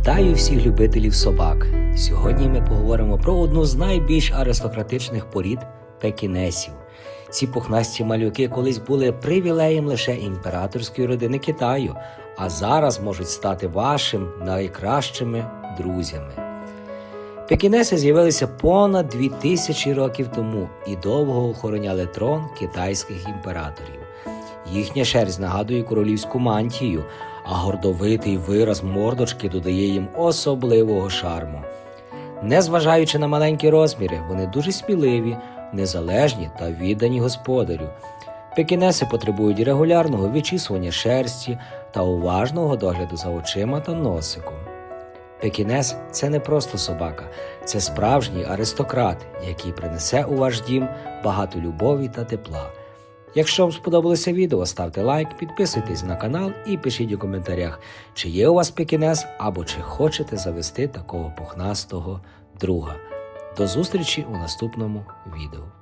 Вітаю всіх любителів собак. Сьогодні ми поговоримо про одну з найбільш аристократичних порід пекінесів. Ці пухнасті малюки колись були привілеєм лише імператорської родини Китаю, а зараз можуть стати вашим найкращими друзями. Пекінеси з'явилися понад дві тисячі років тому і довго охороняли трон китайських імператорів. Їхня шерсть нагадує королівську мантію, а гордовитий вираз мордочки додає їм особливого шарму. Незважаючи на маленькі розміри, вони дуже сміливі, незалежні та віддані господарю. Пекінеси потребують регулярного відчісування шерсті та уважного догляду за очима та носиком. Пекінес це не просто собака, це справжній аристократ, який принесе у ваш дім багато любові та тепла. Якщо вам сподобалося відео, ставте лайк, підписуйтесь на канал і пишіть у коментарях, чи є у вас пекінес або чи хочете завести такого пухнастого друга. До зустрічі у наступному відео.